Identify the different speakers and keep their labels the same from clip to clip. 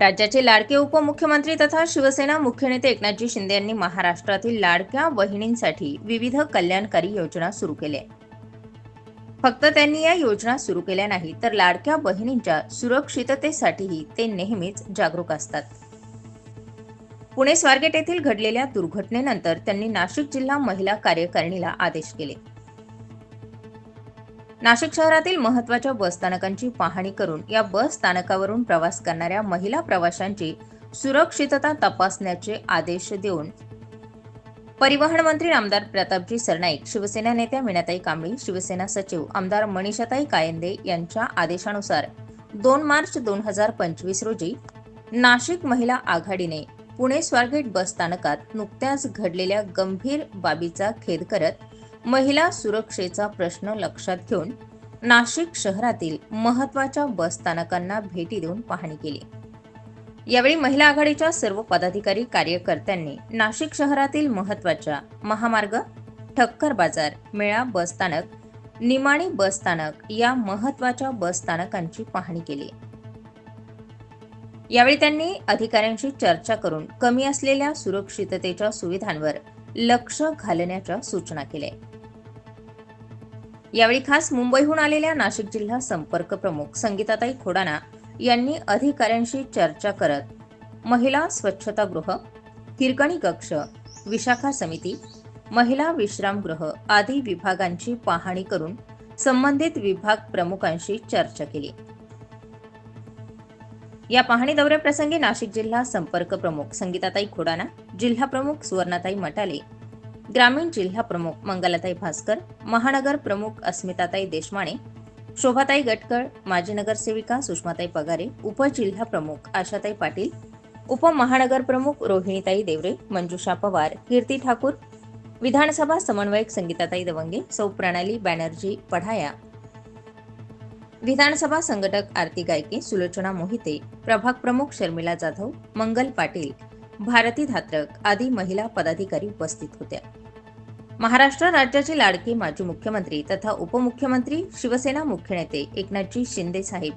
Speaker 1: राज्याचे लाडके उपमुख्यमंत्री तथा शिवसेना मुख्य नेते एकनाथजी शिंदे यांनी महाराष्ट्रातील लाडक्या बहिणींसाठी विविध कल्याणकारी योजना सुरू केल्या. फक्त त्यांनी या योजना सुरू केल्या नाही तर लाडक्या बहिणींच्या सुरक्षिततेसाठीही ते नेहमीच जागरूक असतात. पुणे स्वारगेट येथील घडलेल्या दुर्घटनेनंतर त्यांनी नाशिक जिल्हा महिला कार्यकारिणीला आदेश केले. नाशिक शहरातील महत्त्वाच्या बसस्थानकांची पाहणी करून या बस स्थानकावरून प्रवास करणाऱ्या महिला प्रवाशांची सुरक्षितता तपासण्याचे आदेश देऊन परिवहन मंत्री आमदार प्रतापजी सरनाईक शिवसेना नेत्या मीनाताई कांबळी शिवसेना सचिव आमदार मनीषाताई कायंदे यांच्या आदेशानुसार दोन मार्च दोन हजार पंचवीस रोजी नाशिक महिला आघाडीने पुणे स्वारगेट बस स्थानकात नुकत्याच घडलेल्या गंभीर बाबीचा खेद करत महिला सुरक्षेचा प्रश्न लक्षात घेऊन नाशिक शहरातील महत्त्वाच्या बस स्थानकांना भेटी देऊन पाहणी केली. यावेळी महिला आघाडीच्या सर्व पदाधिकारी कार्यकर्त्यांनी नाशिक शहरातील महत्त्वाच्या महामार्ग ठक्कर बाजार मेळा बसस्थानक निमाणी बसस्थानक या महत्त्वाच्या बस स्थानकांची पाहणी केली. यावेळी त्यांनी अधिकाऱ्यांशी चर्चा करून कमी असलेल्या सुरक्षिततेच्या सुविधांवर लक्ष घालण्याच्या सूचना केल्या. यावेळी खास मुंबईहून आलेल्या नाशिक जिल्हा संपर्क प्रमुख संगीताताई खोडाना यांनी अधिकाऱ्यांशी चर्चा करत महिला स्वच्छतागृह हिरकणी कक्ष विशाखा समिती महिला विश्रामगृह आदी विभागांची पाहणी करून संबंधित विभाग प्रमुखांशी चर्चा केली. या पाहणी दौऱ्याप्रसंगी नाशिक जिल्हा संपर्क प्रमुख संगीताताई खोडाना जिल्हा प्रमुख सुवर्णाताई मटाले ग्रामीण जिल्हा प्रमुख मंगलाताई भास्कर महानगर प्रमुख अस्मिताताई देशमाणे शोभाताई गटकळ माजी नगरसेविका सुषमाताई पगारे उपजिल्हा प्रमुख आशाताई पाटील उपमहानगर प्रमुख रोहिणीताई देवरे मंजुषा पवार कीर्ती ठाकूर विधानसभा समन्वयक संगीताताई दवंगे सौ प्रणाली बॅनर्जी पढाया. विधानसभा संघटक आरती गायके सुलोचना मोहिते प्रभाग प्रमुख शर्मिला जाधव मंगल पाटील भारती धात्रक आदी महिला पदाधिकारी उपस्थित होत्या. महाराष्ट्र राज्याचे लाडके माजी मुख्यमंत्री तथा उपमुख्यमंत्री शिवसेना मुख्य नेते एकनाथजी शिंदे साहेब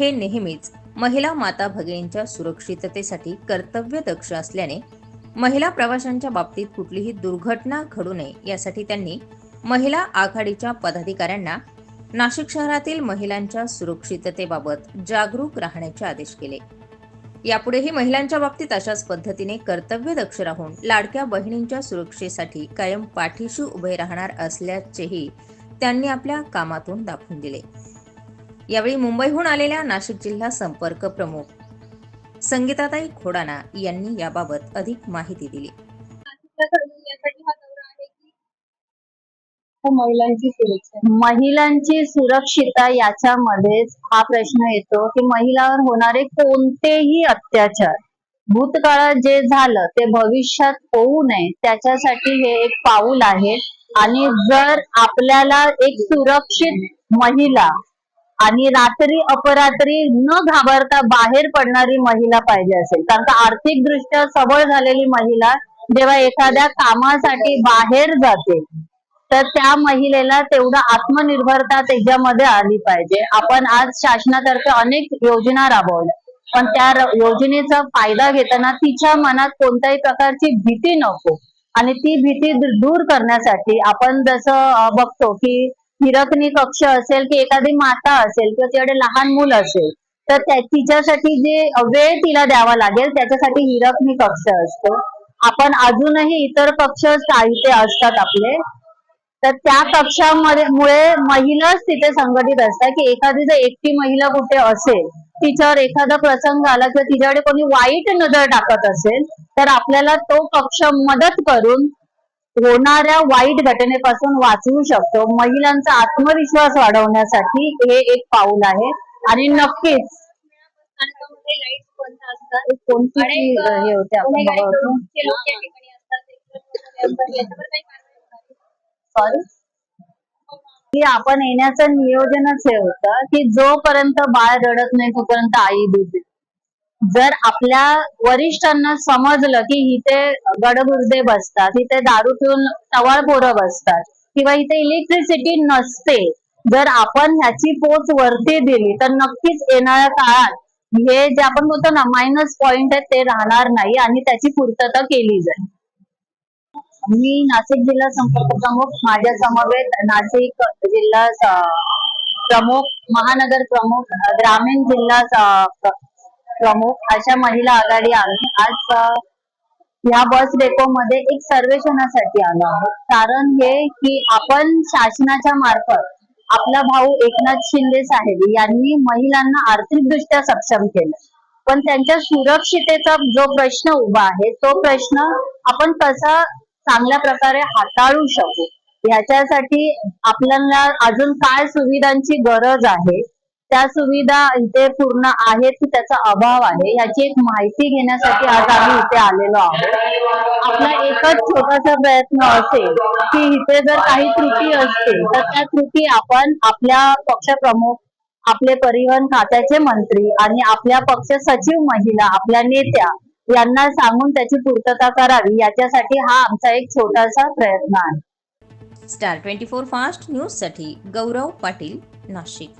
Speaker 1: हे नेहमीच महिला माता भगिनींच्या सुरक्षिततेसाठी कर्तव्यदक्ष असल्याने महिला प्रवाशांच्या बाबतीत कुठलीही दुर्घटना घडू नये यासाठी त्यांनी महिला आघाडीच्या पदाधिकाऱ्यांना नाशिक शहरातील महिलांच्या सुरक्षिततेबाबत जागरूक राहण्याचे आदेश केले. यापुढेही महिलांच्या बाबतीत अशाच पद्धतीने कर्तव्य दक्ष राहून लाडक्या बहिणींच्या सुरक्षेसाठी कायम पाठीशी उभे राहणार असल्याचेही त्यांनी आपल्या कामातून दाखवून दिले. यावेळी मुंबईहून आलेल्या नाशिक जिल्हा संपर्क प्रमुख संगीताताई खोडाना यांनी याबाबत अधिक माहिती दिली.
Speaker 2: महिलांची सुरक्षा.
Speaker 3: महिलांची सुरक्षितता याच्यामध्येच हा प्रश्न येतो की महिलावर होणारे कोणतेही अत्याचार भूतकाळात जे झालं ते भविष्यात होऊ नये त्याच्यासाठी हे एक पाऊल आहे. आणि जर आपल्याला एक सुरक्षित महिला आणि रात्री अपरात्री न घाबरता बाहेर पडणारी महिला पाहिजे असेल कारण का आर्थिक दृष्ट्या सबळ झालेली महिला जेव्हा एखाद्या कामासाठी बाहेर जाते तर त्या महिलेला तेवढं आत्मनिर्भरता त्याच्यामध्ये आली पाहिजे. आपण आज शासनातर्फे अनेक योजना राबवल्या. पण त्या योजनेचा फायदा घेताना तिच्या मनात कोणत्याही प्रकारची भीती नको. आणि ती भीती दूर करण्यासाठी आपण जसं बघतो की हिरकणी कक्ष असेल की एखादी माता असेल किंवा तिकडे लहान मूल असेल तर तिच्यासाठी जे वेळ तिला द्यावा लागेल त्याच्यासाठी हिरकणी कक्ष असतो. आपण अजूनही इतर कक्ष साहित्य असतात आपले. तर त्या कक्षामध्ये मुळे महिलाच तिथे संघटित असतात की एखादी जर एकटी महिला कुठे असेल तिच्यावर एखादा प्रसंग आला किंवा तिच्याकडे कोणी वाईट नजर टाकत असेल तर आपल्याला तो कक्ष मदत करून होणाऱ्या वाईट घटनेपासून वाचवू शकतो. महिलांचा आत्मविश्वास वाढवण्यासाठी हे एक पाऊल आहे. आणि नक्कीच कोणती हे होते आपण सॉरी की आपण येण्याचं नियोजनच हे होतं की जोपर्यंत बाळ रडत नाही तोपर्यंत आई दूध जर आपल्या वरिष्ठांना समजलं की इथे गडगुर्दे बसतात इथे दारू पिऊन टवाळ पोरं बसतात किंवा इथे इलेक्ट्रिसिटी नसते जर आपण ह्याची पोच वरती दिली तर नक्कीच येणाऱ्या काळात हे जे आपण बोलतो ना मायनस पॉइंट आहे ते राहणार नाही आणि त्याची पूर्तता केली जाईल. मी नाशिक जिल्हा संपर्क प्रमुख माझ्या समवेत नाशिक जिल्हा प्रमुख महानगर प्रमुख ग्रामीण जिल्हा प्रमुख अशा महिला आघाडी आम्ही आज या बस डेपो मध्ये एक सर्वेक्षणासाठी आलो आहोत. कारण हे की आपण शासनाच्या मार्फत आपला भाऊ एकनाथ शिंदे साहेब यांनी महिलांना आर्थिकदृष्ट्या सक्षम केलं. पण त्यांच्या सुरक्षितेचा जो प्रश्न उभा आहे तो प्रश्न आपण कसा चांगल्या प्रकारे हाताळू शकू. याच्यासाठी आपल्याला अजून काय सुविधांची गरज आहे? त्या सुविधा इथे पूर्ण आहेत की त्याचा अभाव आहे? याची एक माहिती घेण्यासाठी आज आम्ही इथे आलेलो आहोत. आपला एकच छोटासा प्रयत्न असेल की इथे जर काही त्रुटी असतील तर त्या त्रुटी आपण आपल्या पक्षप्रमुख आपले परिवहन खात्याचे मंत्री आणि आपल्या पक्ष सचिव महिला आपल्या नेत्या यांना सांगून त्याची पूर्तता करावी याच्यासाठी हा आमचा एक छोटासा प्रयत्न आहे.
Speaker 1: स्टार ट्वेंटी फोर फास्ट न्यूजसाठी गौरव पाटील नाशिक.